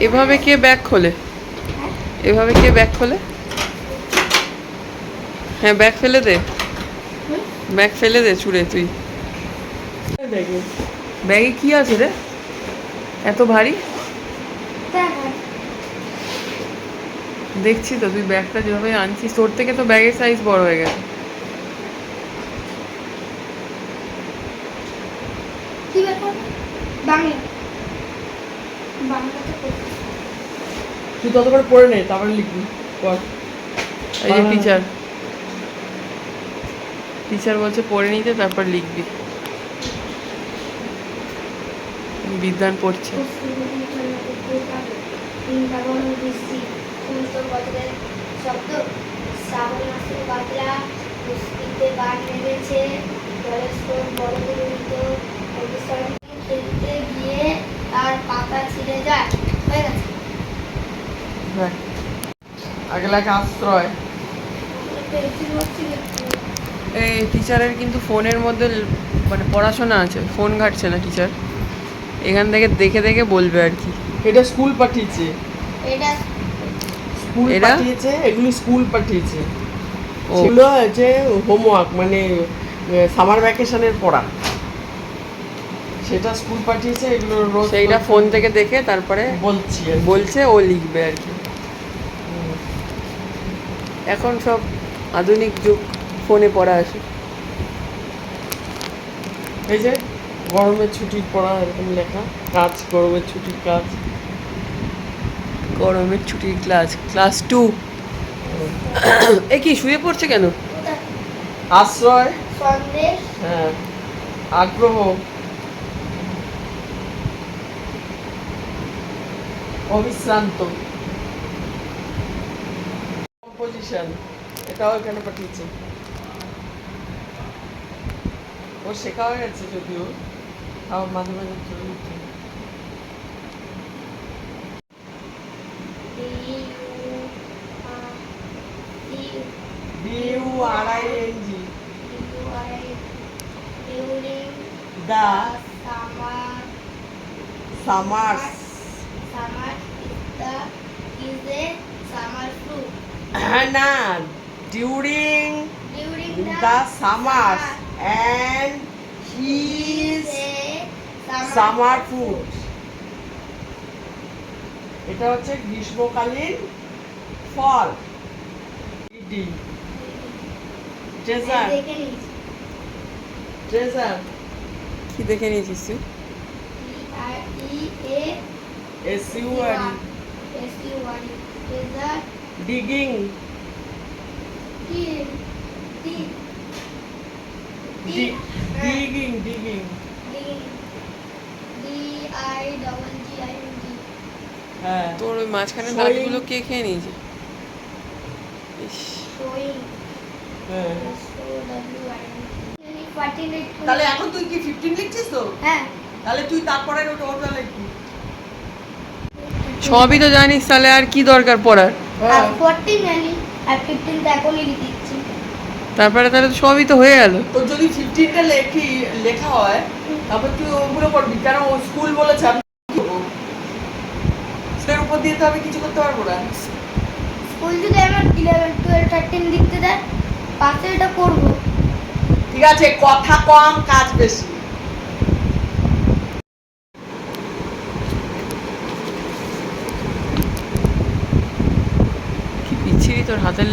এভাবে কে ব্যাগ খোলে? এভাবে কে ব্যাগ খোলে? হ্যাঁ ব্যাগ ফেলে দে। ব্যাগ ফেলে দে ছুঁড়ে তুই। ব্যাগে কি আছে রে? এত ভারী? দেখছি তো, তুই ব্যাগটা যেভাবে আনছিস, তোর থেকে তো ব্যাগের সাইজ বড় হয়ে গেছে। তুই তত করে পড়ে নে তারপরে লিখবি এই যে টিচার টিচার বলছে পড়ে নিতে তারপর লিখবি। বিদ্যান পড়ছে। শব্দ শ্রাবণ মাসের বাদলা মুসকিতে বান নেমেছে জলের স্রোত বড় খেলতে গিয়ে তার পাতা ছিঁড়ে যায় হ্যাঁ। আগে লাগে আশ্রয়। এই টিচারের কিন্তু ফোনের মধ্যে মানে পড়াশোনা আছে ফোন ঘাটছে না টিচার এখান থেকে দেখে দেখে বলবে আর কি। এটা স্কুল পাঠিয়েছে। এটা স্কুল? পাঠিয়েছে এগুলি স্কুল পাঠিয়েছে। ও। সেগুলো হচ্ছে হোমওয়ার্ক মানে সামার ভ্যাকেশনের পড়া। সেটা স্কুল পাঠিয়েছে এগুলো রোজ সেইটা ফোন থেকে দেখে তারপরে বলছি বলছে ও লিখবে আর কি। এখন সব আধুনিক যুগ ফোনে পড়া আছে। এই যে গরমের ছুটির পড়া এরকম লেখা কাজ গরমের ছুটির কাজ গরমের ছুটির ক্লাস ক্লাস টু এ কি শুয়ে পড়ছে কেন? আশ্রয়? হ্যাঁ আগ্রহ। অবিশ্রান্ত। কম্পোজিশন এটাও এখানে পাঠিয়েছে। ও শেখা গেছে যদিও তাও মাঝে মাঝে চলে During the Summers the is a summer fruit. হ্যাঁ না during During the summers and his is a summer, summer food. এটা হচ্ছে গ্রীষ্মকালীন ফল। ইডি ট্রেজার ট্রেজার কি দেখে নিয়েছিস তুই? E A S U R S U R treasure digging digging digging I N G হ্যাঁ। তোর ওই মাঝখানে. দাঁতগুলো কে খেয়ে নিয়েছে? হ্যাঁ। তাহলে এখন তুই কি ফিফটিন লিখছিস তো? হ্যাঁ। তাহলে তুই তারপরে ওটা ওটা লিখবি। সবই তো জানিস তাহলে আর কি দরকার পড়ার? আর ফোরটিন জানি আর তো এখনই লিখে তারপরে তাহলে তো সবই তো হয়ে গেল। তো যদি ফিফটিনটা লেখি লেখা হয় তারপর তুই ওগুলো করবি। কারণ ও স্কুল বলেছে আমি সেটার উপর দিয়ে তো আমি কিছু করতে পারব না। স্কুল যদি আমার ইলেভেন টুয়েলভ থার্টিন লিখতে দেয় পাশে এটা করব। ঠিক আছে কথা কম কাজ বেশি কি বিচ্ছিরি তোর হাতের